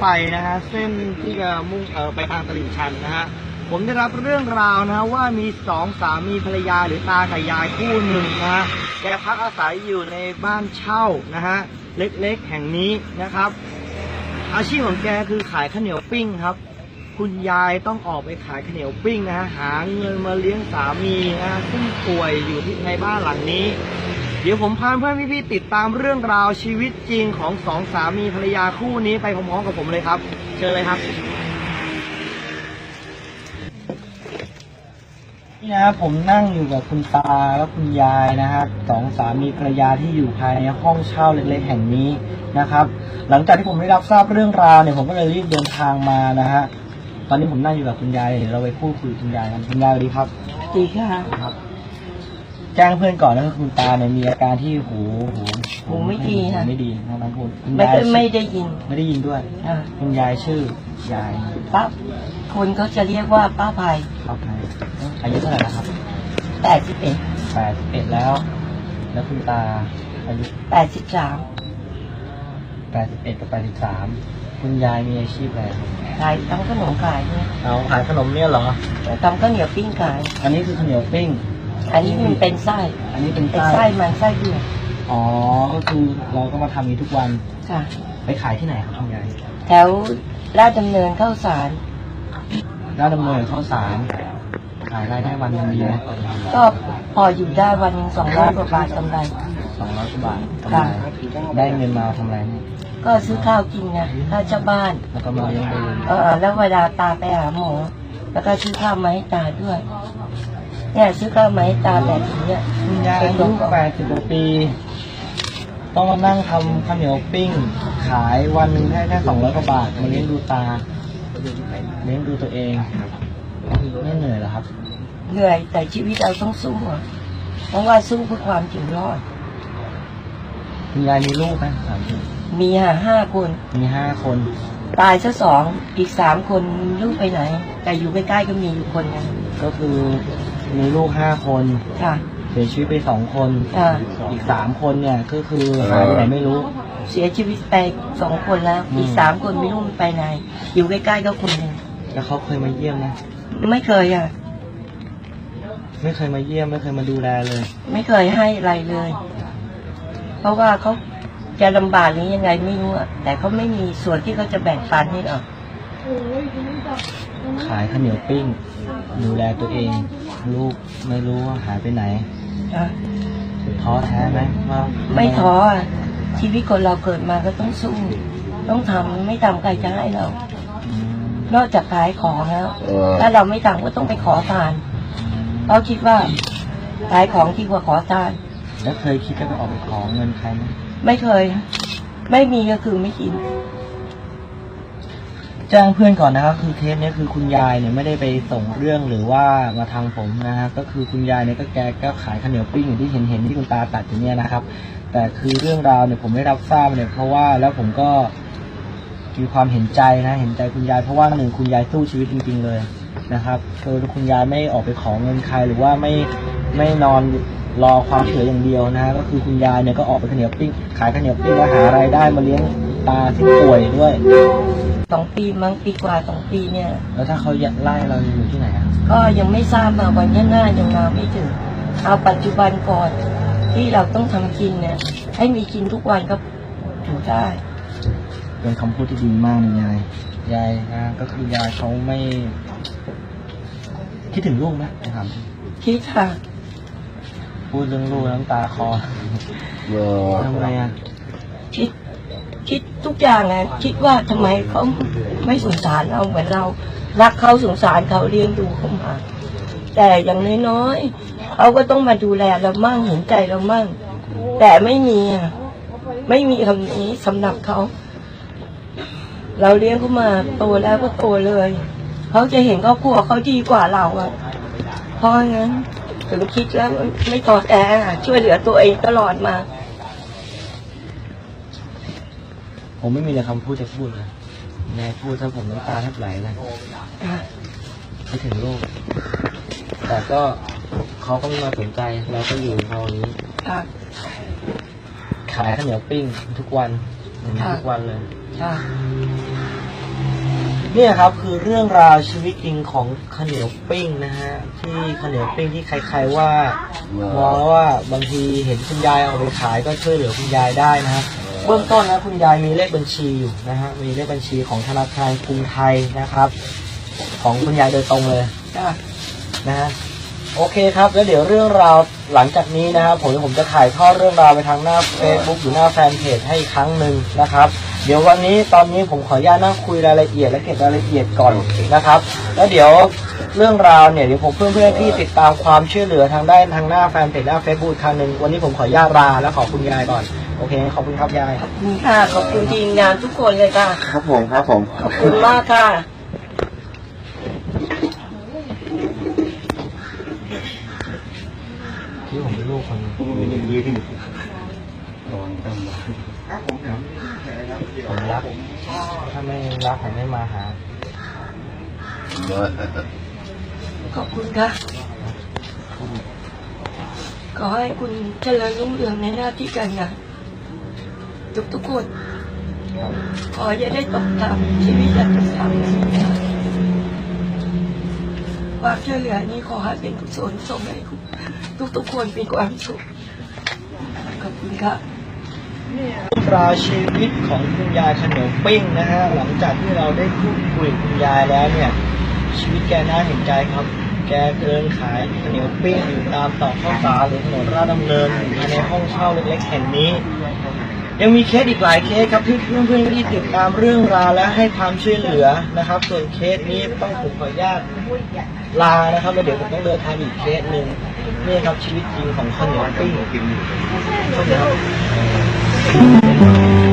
ไฟนะฮะเส้นที่จะมุ่งเออไปทางตลิ่งชันนะฮะผมได้รับเรื่องราวนะฮะว่ามีสองสามีภรรยาหรือตากับยายคู่หนึ่งนะฮะแกพักอาศัยอยู่ในบ้านเช่านะฮะเล็กๆแห่งนี้นะครับ อาชีพของแกคือขายข้าวเหนียวปิ้งครับ คุณยายต้องออกไปขายข้าวเหนียวปิ้งนะฮะหาเงินมาเลี้ยงสามีนะฮะซึ่งป่วยอยู่ที่ในบ้านหลังนี้ เดี๋ยวผมพาเพื่อนพี่ๆติดตามเรื่องราวชีวิตจริงของสองสามีภรรยาคู่นี้ไปพร้อมๆกับผมเลยครับ เชิญเลยครับนี่นะครับผมนั่งอยู่กับคุณตาและคุณยายนะครับสองสามีภรรยาที่อยู่ภายในห้องเช่าเล็กๆแห่งนี้นะครับ หลังจากที่ผมได้รับทราบเรื่องราวเนี่ยผมก็เลยรีบเดินทางมานะฮะตอนนี้ผมนั่งอยู่กับคุณยายเดี๋ยวเราไปพูดคุยกับคุณยายกันคุณยายสวัสดีครับดีค่ะครับแจ้งเพื่อนก่อนนะคุณตาเนี่ยมีอาการที่หูหูหูไม่ดีหูค่ะไม่ดีนะน้องคุณคุณไม่ยายได้ไม่ได้ยินไม่ได้ยินด้วยอ่าคุณยายชื่อยายป้าคนเขาจะเรียกว่าป้าภัยครับไทยอายุเท่าไหร่แล้วครับแปดสิบเอ็ดแปดสิบเอ็ดแล้ว แล้วคุณตาอายุแปดสิบสามแปดสิบเอ็ดกับแปดสิบสามคุณยายมีอาชีพอะไรครับขายทำขนมขายเนี่ยเอาขายขนมเนี่ยเหรอ ทำข้าวเหนียวปิ้งขาย อันนี้คือข้าวเหนียวปิ้ง อันนี้มันเป็นไส้อันนี้เป็นเป็นไส้ไส้มันไส้เดือดอ๋อก็คือเราก็มาทำนี้ทุกวันค่ะ ไปขายที่ไหนครับคุณยายแถวลาดดำเนินเข้าสาร ร้านดำเนินข้าวสารขายรายได้วันหนึงดีไหมก็พออยู่ได้วันสองร้อยกว่าบาทกำไร สองร้อยกว่าบาทกำไรค่ะ ได้เงินมาทำอะไรเนี่ยก็ซื้อข้าวกินไงค่าเช่าบ้าน แล้วก็มาเลี้ยงดูเออแล้วเวลาตาไปหาหมอแล้วก็ซื้อข้าวมาให้ตาด้วย เนี่ยซื้อข้าวมาให้ตาแบบนี้เนี่ยคุณยายอายุแปดสิบกว่าปี ต้องมานั่งทำข้าวเหนียวปิ้ง ขายวันหนึ่งแค่แค่สองร้อยกว่าบาทมาเลี้ยงดูตาเลี้ยงดูตัวเองไม่เหนื่อยเหรอครับ เหนื่อยแต่ชีวิตเราต้องสู้อะเพราะว่าสู้เพื่อความอยู่รอดคุณยายมีลูกไหมถามจริงมีหาห้าคน มีห้าคน ตายซะสองอีกสามคนลูกไปไหน แต่อยู่ใกล้ๆก็มีอยู่คนนึงก็คือ มีลูกห้าคน ค่ะ เสียชีวิตไปสองคนค่ะอีกสามคนเนี่ยก็คือหายไปไหนไม่รู้ เสียชีวิตไปสองคนแล้ว อืม อีกสามคนไม่รู้มันไปไหน อยู่ใกล้ๆก็คนหนึ่งแล้วเขาเคยมาเยี่ยมนะไม่เคยอะ ไม่เคยมาเยี่ยมไม่เคยมาดูแลเลย ไม่เคยให้อะไรเลย เพราะว่าเขาจะลำบากหรือยังไงไม่รู้อะแต่เขาไม่มีส่วนที่เขาจะแบ่งปันให้หรอก ขายข้าวเหนียวปิ้ง ดูแลตัวเอง ลูกไม่รู้ว่าหายไปไหนนะท้อแท้ไหมว่าไม่ท้ออะชีวิตคนเราเกิดมาก็ต้องสู้ ต้องทำไม่ทำใครจะให้เราอืมนอกจากขายของแล้ว ถ้าเราไม่ทำก็ต้องไปขอทานเพราะคิดว่าขายของที่กว่าขอทาน แล้วเคยคิดจะไปออกไปขอเงินใครไหมไม่เคย ไม่มีก็คือไม่กิน แจ้งเพื่อนก่อนนะครับ คือเคสเนี้ยคือคุณยายเนี่ยไม่ได้ไปส่งเรื่องหรือว่ามาทางผมนะฮะก็คือคุณยายเนี่ยก็แกก็ขายข้าวเหนียวปิ้งอย่างที่เห็นเห็นที่คุณตาตัดอย่างเนี้ยนะครับ แต่คือเรื่องราวเนี่ยผมได้รับทราบเนี่ยเพราะว่าแล้วผมก็มีความเห็นใจนะเห็นใจคุณยายเพราะว่าหนึ่งคุณยายสู้ชีวิตจริง ๆ เลยนะครับคือคุณยายไม่ออกไปขอเงินใครหรือว่าไม่ไม่นอนรอความช่วยเหลืออย่างเดียวนะฮะก็คือคุณยายเนี่ยก็ออกไปข้าวเหนียวปิ้งขายข้าวเหนียวปิ้งแล้วหารายได้มาเลี้ยงตาที่ป่วยด้วย สองปีมั้งปีกว่าสองปีเนี่ย แล้วถ้าเขาไล่เราอยู่ที่ไหนอะก็ยังไม่ทราบมาวันข้างหน้ายังมาไม่ถึง เอาปัจจุบันก่อน ที่เราต้องทำกินเนี่ย ให้มีกินทุกวันก็อยู่ได้เป็นคำพูดที่ดีมากเลยยายยายนะก็คือยายเขาไม่ คิดถึงลูกไหมนะครับคิดค่ะ พูดเรื่องลูกน้ำตาคลอทำไมอะคิด คิดทุกอย่างไงคิดว่าทำไมเขาไม่สงสารเราเหมือนเรารักเขาสงสารเขาเลี้ยงดูเขามา แต่อย่างน้อยๆเขาก็ต้องมาดูแลเรามั่งเห็นใจเรามั่ง แต่ไม่มีอะไม่มีคำนี้สำหรับเขา เราเลี้ยงเขามาโตแล้วก็โตเลยเขาจะเห็นครอบครัวเขาดีกว่าเราอะเพราะงั้นถึงคิดแล้วไม่ท้อแท้อช่วยเหลือตัวเองตลอดมา ผมไม่มีอะไรคำพูดจะพูดเลยยายพูดถ้าผมน้ำตาแทบไหลเลยคิดถึงลูกแต่ก็เขาก็ไม่มาสนใจเราก็อยู่เขาอย่างนี้ค่ะขายข้าวเหนียวปิ้งทุกวันอย่างนี้ทุกวันเลยใช่เนี่ยครับคือเรื่องราวชีวิตจริงของข้าวเหนียวปิ้งนะฮะที่ข้าวเหนียวปิ้งที่ใคร ๆว่ามองแล้วว่าบางทีเห็นคุณยายเอาไปขายก็ช่วยเหลือคุณยายได้นะฮะ เบื้องต้นนะคุณยายมีเลขบัญชีอยู่นะฮะมีเลขบัญชีของธนาคารกรุงไทยนะครับ ของคุณยายโดยตรงเลยนะฮะโอเคครับ แล้วเดี๋ยวเรื่องราวหลังจากนี้นะครับผมผมจะถ่ายทอดเรื่องราวไปทางหน้า Facebook หรือหน้าแฟนเพจให้อีกครั้งหนึ่งนะครับ เดี๋ยววันนี้ตอนนี้ผมขออนุญาตนั่งคุยรายละเอียดและเก็บรายละเอียดก่อนนะครับ แล้วเดี๋ยวเรื่องราวเนี่ยเดี๋ยวผมเพื่อนๆที่ติดตามความช่วยเหลือทางด้านทางหน้าแฟนเพจหน้า Facebook อีกครั้งหนึ่งวันนี้ผมขออนุญาตลาและขอบคุณยายก่อน โอเคขอบคุณครับยายขอบคุณค่ะ ขอบคุณทีมงานทุกคนเลยค่ะ ครับผมครับผมขอบคุณมากค่ะ ที่ผมเป็นลูกคนหนึ่งผมรัก ถ้าไม่รักผมไม่มาหา ขอบคุณค่ะ ขอให้คุณเจริญรุ่งเรืองในหน้าที่การงาน ทุกทุกคน ขออย่าได้ตกต่ำชีวิตอย่าตกต่ำความช่วยเหลือนี้ขอให้เป็นกุศลส่งให้ทุกทุกคนมีความสุขขอบคุณค่ะราวชีวิตของคุณยายขนมปิ้งนะฮะหลังจากที่เราได้พูดคุยกับคุณยายแล้วเนี่ย ชีวิตแกน่าเห็นใจครับ แกเดินขายขนียวปิ้งอยู่ตามตอกข้าวสารหรือถนนราชดำเนินอยู่ภาในห้องเช่าเล็กๆแห่งนี้ ยังมีเคสอีกหลายเคสครับที่เพื่อนๆที่ติดตามเรื่องราวและให้ความช่วยเหลือนะครับ ส่วนเคสนี้ต้องผมขออนุญาตลานะครับแล้วเดี๋ยวผมต้องเดินทางอีกเคสหนึ่งนี่ครับชีวิตจริงของข้าวเหนียวปิ้งสวัสดีครับ